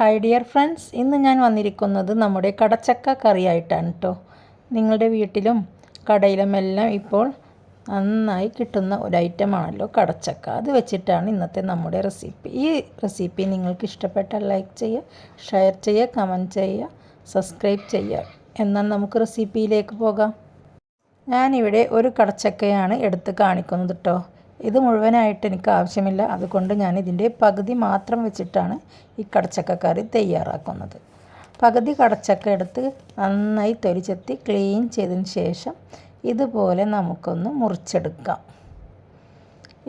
Hi dear friends ഇന്ന് ഞാൻ വന്നിരിക്കുന്നത് നമ്മുടെ കടച്ചക്ക കറിയായിട്ടാണ് കേട്ടോ നിങ്ങളുടെ വീട്ടിലും കടയിലും എല്ലാം ഇപ്പോൾ നന്നായി കിട്ടുന്ന ഒരു ഐറ്റമാണല്ലോ കടച്ചക്ക. അത് വെച്ചിട്ടാണ് ഇന്നത്തെ നമ്മുടെ റെസിപ്പി ഈ റെസിപ്പി നിങ്ങൾക്ക് ഇഷ്ടപ്പെട്ടാൽ ലൈക്ക് ചെയ്യുക ഷെയർ ചെയ്യുക കമന്റ് ചെയ്യുക സബ്സ്ക്രൈബ് ചെയ്യുക. എന്നാൽ നമുക്ക് റെസിപ്പിയിലേക്ക് പോകാം. ഞാനിവിടെ ഒരു കടച്ചക്കയാണ് എടുത്ത് കാണിക്കുന്നത് കേട്ടോ ഇത് മുഴുവനായിട്ട് എനിക്ക് ആവശ്യമില്ല. അതുകൊണ്ട് ഞാൻ ഇതിന്റെ പകുതി മാത്രം വെച്ചിട്ടാണ് ഈ കടച്ചക്ക കറി തയ്യാറാക്കുന്നത്. പകുതി കടച്ചക്ക എടുത്ത് നന്നായി തൊലിച്ചെത്തി ക്ലീൻ ചെയ്തതിന് ശേഷം ഇതുപോലെ നമുക്കൊന്ന് മുറിച്ചെടുക്കാം.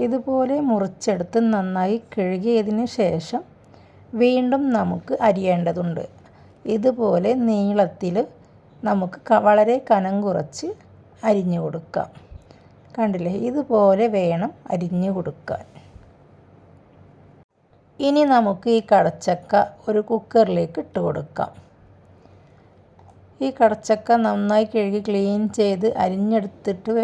ഇതുപോലെ മുറിച്ചെടുത്ത് നന്നായി കഴുകിയതിന് ശേഷം വീണ്ടും നമുക്ക് അരിയേണ്ടതുണ്ട്. ഇതുപോലെ നീളത്തിൽ നമുക്ക് വളരെ കനം കുറച്ച് അരിഞ്ഞു കൊടുക്കാം. കണ്ടില്ലേ? ഇതുപോലെ വേണം അരിഞ്ഞു കൊടുക്കാൻ. ഇനി നമുക്ക് ഈ കടച്ചക്ക ഒരു കുക്കറിലേക്ക് ഇട്ട് കൊടുക്കാം. ഈ കടച്ചക്ക നന്നായി കഴുകി ക്ലീൻ ചെയ്ത് അരിഞ്ഞെടുത്തിട്ട്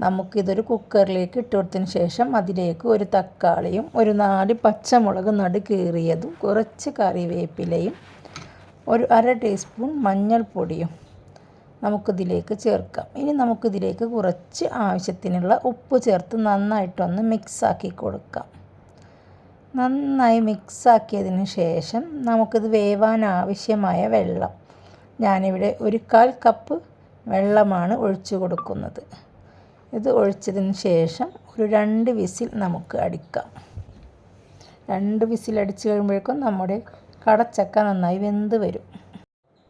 നമുക്കിതൊരു കുക്കറിലേക്ക് ഇട്ട് കൊടുത്തതിന് ശേഷം അതിലേക്ക് ഒരു തക്കാളിയും ഒരു നാല് പച്ചമുളക് നടു കീറിയതും കുറച്ച് കറിവേപ്പിലയും ഒരു അര ടീസ്പൂൺ മഞ്ഞൾപ്പൊടിയും നമുക്കിതിലേക്ക് ചേർക്കാം. ഇനി നമുക്കിതിലേക്ക് കുറച്ച് ആവശ്യത്തിനുള്ള ഉപ്പ് ചേർത്ത് നന്നായിട്ടൊന്ന് മിക്സാക്കി കൊടുക്കാം. നന്നായി മിക്സാക്കിയതിന് ശേഷം നമുക്കിത് വേവാൻ ആവശ്യമായ വെള്ളം. ഞാനിവിടെ ഒരു കാൽ കപ്പ് വെള്ളമാണ് ഒഴിച്ചു കൊടുക്കുന്നത്. ഇത് ഒഴിച്ചതിന് ശേഷം ഒരു രണ്ട് വിസിൽ നമുക്ക് അടിക്കാം. രണ്ട് വിസിൽ അടിച്ചു കഴിയുമ്പോഴേക്കും നമ്മുടെ കടച്ചക്ക നന്നായി വെന്ത് വരും.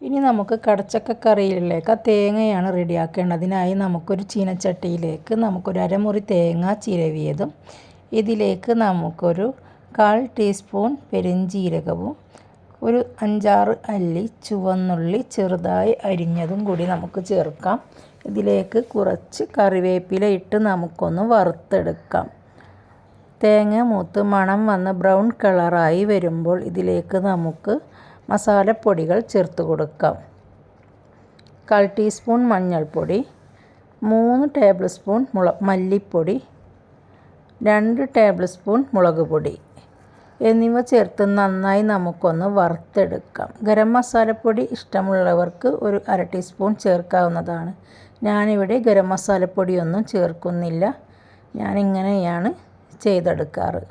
ഇനി നമുക്ക് കടച്ചക്ക കറിയിലേക്ക് തേങ്ങയാണ് റെഡിയാക്കേണ്ടത്. അതിനായി നമുക്കൊരു ചീനച്ചട്ടിയിലേക്ക് നമുക്കൊരു അരമുറി തേങ്ങ ചിരവിയതും ഇതിലേക്ക് നമുക്കൊരു കാൽ ടീസ്പൂൺ പെരിഞ്ചീരകവും ഒരു അഞ്ചാറ് അല്ലി ചുവന്നുള്ളി ചെറുതായി അരിഞ്ഞതും കൂടി നമുക്ക് ചേർക്കാം. ഇതിലേക്ക് കുറച്ച് കറിവേപ്പില ഇട്ട് നമുക്കൊന്ന് വറുത്തെടുക്കാം. തേങ്ങ മൂത്ത് മണം വന്ന് ബ്രൗൺ കളറായി വരുമ്പോൾ ഇതിലേക്ക് നമുക്ക് മസാലപ്പൊടികൾ ചേർത്ത് കൊടുക്കാം. കാൽ ടീസ്പൂൺ മഞ്ഞൾപ്പൊടി മൂന്ന് ടേബിൾ സ്പൂൺ മുള മല്ലിപ്പൊടി രണ്ട് ടേബിൾ സ്പൂൺ മുളക് പൊടി എന്നിവ ചേർത്ത് നന്നായി നമുക്കൊന്ന് വറുത്തെടുക്കാം. ഗരം മസാലപ്പൊടി ഇഷ്ടമുള്ളവർക്ക് ഒരു അര ടീസ്പൂൺ ചേർക്കാവുന്നതാണ്. ഞാനിവിടെ ഗരം മസാലപ്പൊടിയൊന്നും ചേർക്കുന്നില്ല. ഞാനിങ്ങനെയാണ് ചെയ്തെടുക്കാറ്.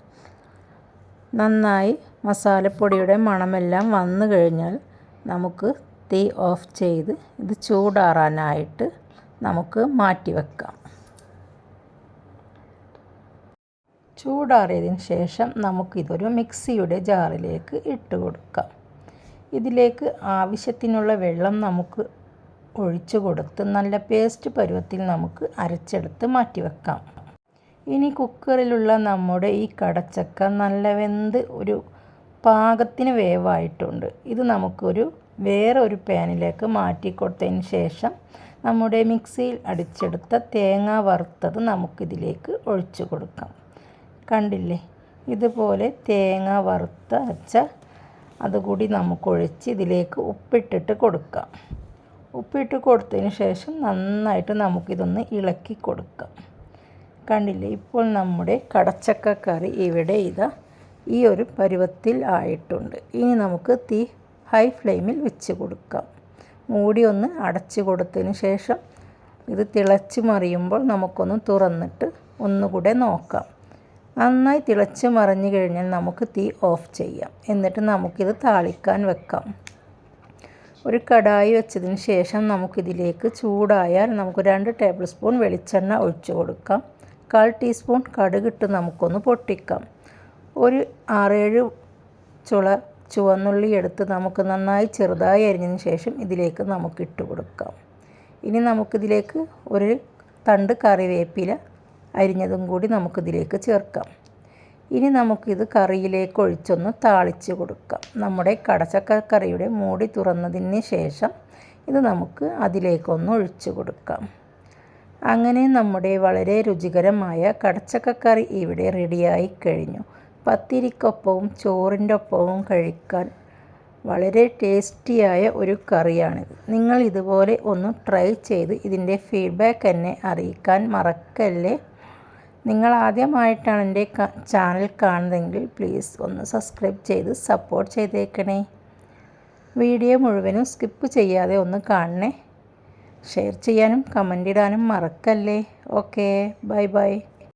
നന്നായി മസാലപ്പൊടിയുടെ മണമെല്ലാം വന്നു കഴിഞ്ഞാൽ നമുക്ക് തീ ഓഫ് ചെയ്ത് ഇത് ചൂടാറാനായിട്ട് നമുക്ക് മാറ്റി വെക്കാം. ചൂടാറിയതിന് ശേഷം നമുക്കിതൊരു മിക്സിയുടെ ജാറിലേക്ക് ഇട്ട് കൊടുക്കാം. ഇതിലേക്ക് ആവശ്യത്തിനുള്ള വെള്ളം നമുക്ക് ഒഴിച്ചു കൊടുത്ത് നല്ല പേസ്റ്റ് പരുവത്തിൽ നമുക്ക് അരച്ചെടുത്ത് മാറ്റി വെക്കാം. ഇനി കുക്കറിലുള്ള നമ്മുടെ ഈ കടച്ചക്ക നല്ല വെന്ത് ഒരു പാകത്തിന് വേവായിട്ടുണ്ട്. ഇത് നമുക്കൊരു വേറെ ഒരു പാനിലേക്ക് മാറ്റി കൊടുത്തതിന് ശേഷം നമ്മുടെ മിക്സിയിൽ അടിച്ചെടുത്ത തേങ്ങ വറുത്തത് നമുക്കിതിലേക്ക് ഒഴിച്ചു കൊടുക്കാം. കണ്ടില്ലേ? ഇതുപോലെ തേങ്ങ വറുത്ത അച്ച അതുകൂടി നമുക്കൊഴിച്ച് ഇതിലേക്ക് ഉപ്പിട്ടിട്ട് കൊടുക്കാം. ഉപ്പിട്ട് കൊടുത്തതിന് ശേഷം നന്നായിട്ട് നമുക്കിതൊന്ന് ഇളക്കി കൊടുക്കാം. കണ്ടില്ലേ? ഇപ്പോൾ നമ്മുടെ കടച്ചക്ക കറി ഇവിടെ ഇതാ ഈ ഒരു പരുവത്തിൽ ആയിട്ടുണ്ട്. ഇനി നമുക്ക് തീ ഹൈ ഫ്ലെയിമിൽ വെച്ച് കൊടുക്കാം. മൂടി ഒന്ന് അടച്ച് കൊടുത്തതിന് ശേഷം ഇത് തിളച്ച് മറിയുമ്പോൾ നമുക്കൊന്ന് തുറന്നിട്ട് ഒന്നുകൂടെ നോക്കാം. നന്നായി തിളച്ച് മറിഞ്ഞു കഴിഞ്ഞാൽ നമുക്ക് തീ ഓഫ് ചെയ്യാം. എന്നിട്ട് നമുക്കിത് താളിക്കാൻ വെക്കാം. ഒരു കടായി വെച്ചതിന് ശേഷം നമുക്കിതിലേക്ക് ചൂടായാൽ നമുക്ക് രണ്ട് ടേബിൾ സ്പൂൺ വെളിച്ചെണ്ണ ഒഴിച്ചു കൊടുക്കാം. കാൽ ടീസ്പൂൺ കടുകിട്ട് നമുക്കൊന്ന് പൊട്ടിക്കാം. ഒരു ആറേഴ് ചുള ചുവന്നുള്ളി എടുത്ത് നമുക്ക് നന്നായി ചെറുതായി അരിഞ്ഞതിന് ശേഷം ഇതിലേക്ക് നമുക്ക് ഇട്ട് കൊടുക്കാം. ഇനി നമുക്കിതിലേക്ക് ഒരു തണ്ട് കറിവേപ്പില അരിഞ്ഞതും കൂടി നമുക്കിതിലേക്ക് ചേർക്കാം. ഇനി നമുക്കിത് കറിയിലേക്ക് ഒഴിച്ചൊന്ന് താളിച്ച് കൊടുക്കാം. നമ്മുടെ കടച്ചക്കറിയുടെ മൂടി തുറന്നതിന് ശേഷം ഇത് നമുക്ക് അതിലേക്കൊന്ന് ഒഴിച്ചു കൊടുക്കാം. അങ്ങനെ നമ്മുടെ വളരെ രുചികരമായ കടച്ചക്കക്കറി ഇവിടെ റെഡിയായി കഴിഞ്ഞു. പത്തിരിക്കൊപ്പവും ചോറിന്റെ ഒപ്പവും കഴിക്കാൻ വളരെ ടേസ്റ്റിയായ ഒരു കറിയാണിത്. നിങ്ങൾ ഇതുപോലെ ഒന്ന് ട്രൈ ചെയ്ത് ഇതിന്റെ ഫീഡ്ബാക്ക് എന്നെ അറിയിക്കാൻ മറക്കല്ലേ? നിങ്ങൾ ആദ്യമായിട്ടാണ് എന്റെ ചാനൽ കാണുന്നതെങ്കിൽ പ്ലീസ് ഒന്ന് സബ്സ്ക്രൈബ് ചെയ്ത് സപ്പോർട്ട് ചെയ്തേക്കണേ. വീഡിയോ മുഴുവനും സ്കിപ്പ് ചെയ്യാതെ ഒന്ന് കാണണേ. ഷെയർ ചെയ്യാനും കമന്റ് ഇടാനും മറക്കല്ലേ? Okay bye bye.